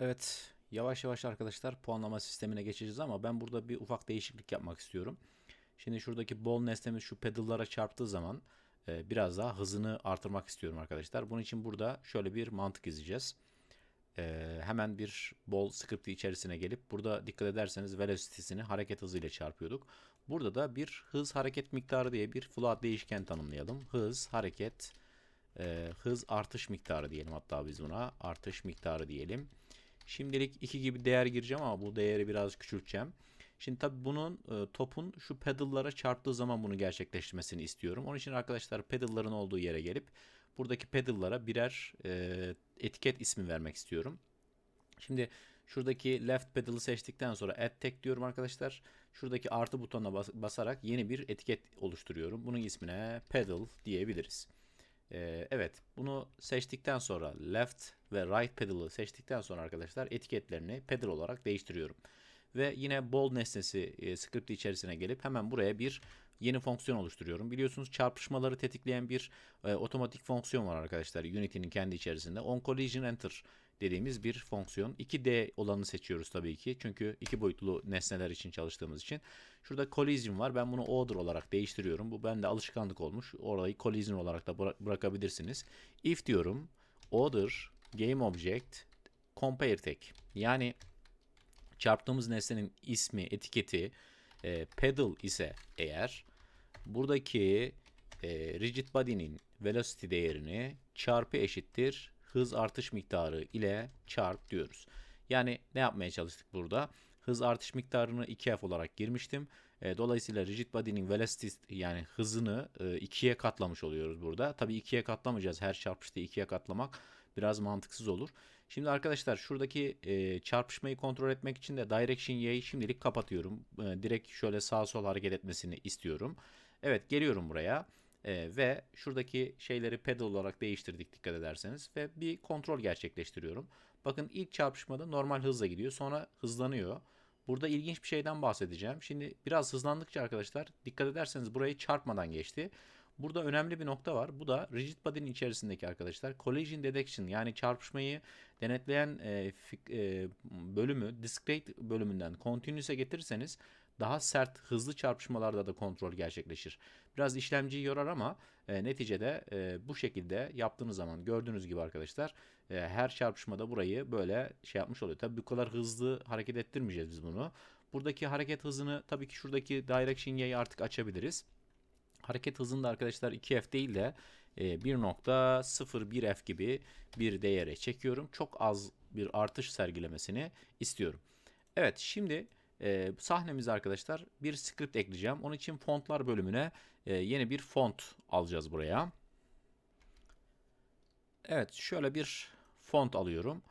Evet, yavaş yavaş arkadaşlar puanlama sistemine geçeceğiz ama ben burada bir ufak değişiklik yapmak istiyorum. Şimdi şuradaki ball nesnemiz şu pedallara çarptığı zaman e, biraz daha hızını artırmak istiyorum arkadaşlar. Bunun için burada şöyle bir mantık izleyeceğiz. E, hemen bir ball script'i içerisine gelip burada dikkat ederseniz velocity'sini hareket hızıyla çarpıyorduk. Burada da bir hız hareket miktarı diye bir float değişken tanımlayalım. Hız, hareket, e, hız artış miktarı diyelim hatta biz buna artış miktarı diyelim. Şimdilik 2 gibi değer gireceğim ama bu değeri biraz küçülteceğim. Şimdi tabii bunun e, topun şu pedallara çarptığı zaman bunu gerçekleştirmesini istiyorum. Onun için arkadaşlar pedalların olduğu yere gelip buradaki pedallara birer e, etiket ismi vermek istiyorum. Şimdi şuradaki left pedal'ı seçtikten sonra add tag diyorum arkadaşlar. Şuradaki artı butonuna bas- basarak yeni bir etiket oluşturuyorum. Bunun ismine pedal diyebiliriz. Ee, evet bunu seçtikten sonra left ve right pedal'ı seçtikten sonra arkadaşlar etiketlerini pedal olarak değiştiriyorum. Ve yine bold nesnesi e, script içerisine gelip hemen buraya bir yeni fonksiyon oluşturuyorum. Biliyorsunuz çarpışmaları tetikleyen bir e, otomatik fonksiyon var arkadaşlar Unity'nin kendi içerisinde. On collision enter dediğimiz bir fonksiyon. 2D olanı seçiyoruz tabii ki. Çünkü iki boyutlu nesneler için çalıştığımız için. Şurada collision var. Ben bunu order olarak değiştiriyorum. Bu bende alışkanlık olmuş. Orayı collision olarak da bıra- bırakabilirsiniz. If diyorum. Order game object compare tag. Yani çarptığımız nesnenin ismi, etiketi e, pedal ise eğer buradaki e, rigid body'nin velocity değerini çarpı eşittir hız artış miktarı ile çarp diyoruz. Yani ne yapmaya çalıştık burada? Hız artış miktarını 2f olarak girmiştim. E, dolayısıyla rigid body'nin velocity yani hızını e, 2'ye katlamış oluyoruz burada. Tabii 2'ye katlamayacağız. Her çarpışta 2'ye katlamak biraz mantıksız olur. Şimdi arkadaşlar şuradaki e, çarpışmayı kontrol etmek için de Direction Y'yi şimdilik kapatıyorum. E, direkt şöyle sağ sol hareket etmesini istiyorum. Evet geliyorum buraya. E, ve şuradaki şeyleri pedal olarak değiştirdik dikkat ederseniz. Ve bir kontrol gerçekleştiriyorum. Bakın ilk çarpışmada normal hızla gidiyor. Sonra hızlanıyor. Burada ilginç bir şeyden bahsedeceğim. Şimdi biraz hızlandıkça arkadaşlar dikkat ederseniz burayı çarpmadan geçti. Burada önemli bir nokta var. Bu da rigid body'nin içerisindeki arkadaşlar collision detection yani çarpışmayı denetleyen e, fik- e, bölümü discrete bölümünden continuous'e getirirseniz daha sert hızlı çarpışmalarda da kontrol gerçekleşir. Biraz işlemciyi yorar ama e, neticede e, bu şekilde yaptığınız zaman gördüğünüz gibi arkadaşlar e, her çarpışmada burayı böyle şey yapmış oluyor. Tabii bu kadar hızlı hareket ettirmeyeceğiz biz bunu. Buradaki hareket hızını tabii ki şuradaki direction Y'yi artık açabiliriz. Hareket hızında arkadaşlar 2F değil de e, 1.01F gibi bir değere çekiyorum. Çok az bir artış sergilemesini istiyorum. Evet şimdi e, sahnemize arkadaşlar bir script ekleyeceğim. Onun için fontlar bölümüne e, yeni bir font alacağız buraya. Evet şöyle bir font alıyorum.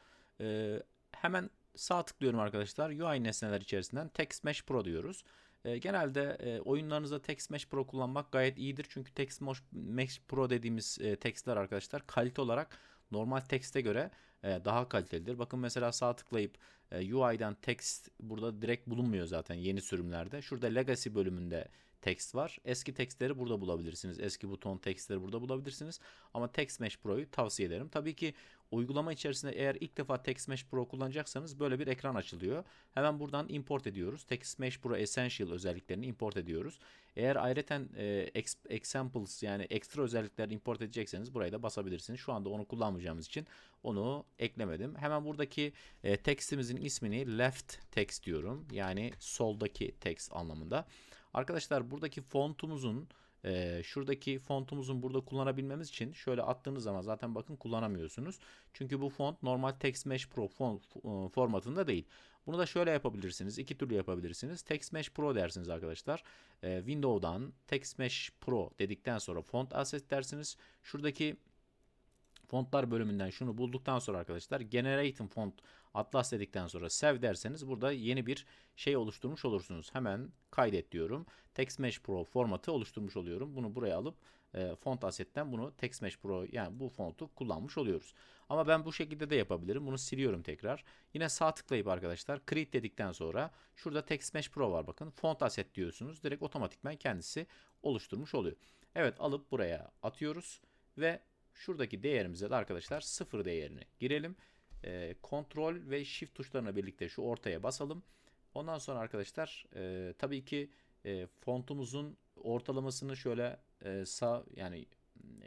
E, hemen sağ tıklıyorum arkadaşlar. UI nesneler içerisinden Text Mesh Pro diyoruz. E, genelde e, oyunlarınızda Text Mesh Pro kullanmak gayet iyidir. Çünkü Text Mesh Pro dediğimiz e, textler arkadaşlar kalite olarak normal text'e göre e, daha kalitelidir. Bakın mesela sağ tıklayıp e, UI'den text burada direkt bulunmuyor zaten yeni sürümlerde. Şurada Legacy bölümünde text var. Eski textleri burada bulabilirsiniz. Eski buton textleri burada bulabilirsiniz. Ama Text Mesh Pro'yu tavsiye ederim. Tabii ki uygulama içerisinde eğer ilk defa Text Mesh Pro kullanacaksanız böyle bir ekran açılıyor. Hemen buradan import ediyoruz. Text Mesh Pro Essential özelliklerini import ediyoruz. Eğer ayrıca e, ex- examples yani ekstra özellikler import edecekseniz buraya da basabilirsiniz. Şu anda onu kullanmayacağımız için onu eklemedim. Hemen buradaki e, textimizin ismini left text diyorum. Yani soldaki text anlamında. Arkadaşlar buradaki fontumuzun e, şuradaki fontumuzun burada kullanabilmemiz için şöyle attığınız zaman zaten bakın kullanamıyorsunuz. Çünkü bu font normal Text Mesh Pro font e, formatında değil. Bunu da şöyle yapabilirsiniz. iki türlü yapabilirsiniz. Text Mesh Pro dersiniz arkadaşlar. E, Windows'dan Text Mesh Pro dedikten sonra font asset dersiniz. Şuradaki fontlar bölümünden şunu bulduktan sonra arkadaşlar generate font atlas dedikten sonra save derseniz burada yeni bir şey oluşturmuş olursunuz. Hemen kaydet diyorum. TextMesh Pro formatı oluşturmuş oluyorum. Bunu buraya alıp e, font assetten bunu TextMesh Pro yani bu fontu kullanmış oluyoruz. Ama ben bu şekilde de yapabilirim. Bunu siliyorum tekrar. Yine sağ tıklayıp arkadaşlar create dedikten sonra şurada TextMesh Pro var bakın. Font asset diyorsunuz. Direkt otomatikman kendisi oluşturmuş oluyor. Evet alıp buraya atıyoruz ve şuradaki değerimize de arkadaşlar sıfır değerini girelim. e, kontrol ve shift tuşlarına birlikte şu ortaya basalım. Ondan sonra arkadaşlar e, tabii ki e, fontumuzun ortalamasını şöyle e, sağ yani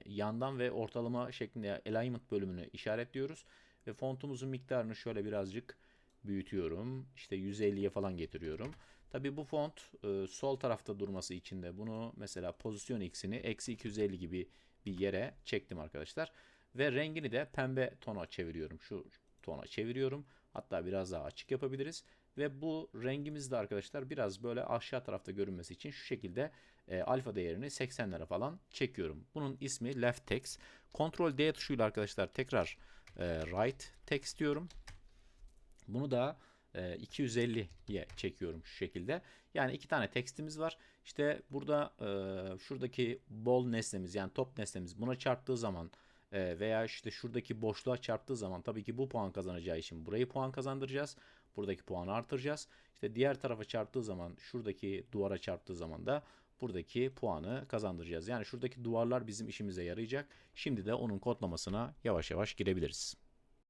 yandan ve ortalama şeklinde alignment bölümünü işaretliyoruz. Ve fontumuzun miktarını şöyle birazcık büyütüyorum. İşte 150'ye falan getiriyorum. Tabii bu font e, sol tarafta durması için de bunu mesela pozisyon x'ini eksi 250 gibi bir yere çektim arkadaşlar. Ve rengini de pembe tona çeviriyorum. Şu tona çeviriyorum. Hatta biraz daha açık yapabiliriz. Ve bu rengimiz de arkadaşlar biraz böyle aşağı tarafta görünmesi için şu şekilde e, alfa değerini 80'lere falan çekiyorum. Bunun ismi left text. Ctrl D tuşuyla arkadaşlar tekrar e, right text diyorum. Bunu da 250'ye çekiyorum şu şekilde. Yani iki tane tekstimiz var. İşte burada e, şuradaki bol nesnemiz yani top nesnemiz buna çarptığı zaman e, veya işte şuradaki boşluğa çarptığı zaman tabii ki bu puan kazanacağı için burayı puan kazandıracağız. Buradaki puanı artıracağız. İşte diğer tarafa çarptığı zaman şuradaki duvara çarptığı zaman da buradaki puanı kazandıracağız. Yani şuradaki duvarlar bizim işimize yarayacak. Şimdi de onun kodlamasına yavaş yavaş girebiliriz.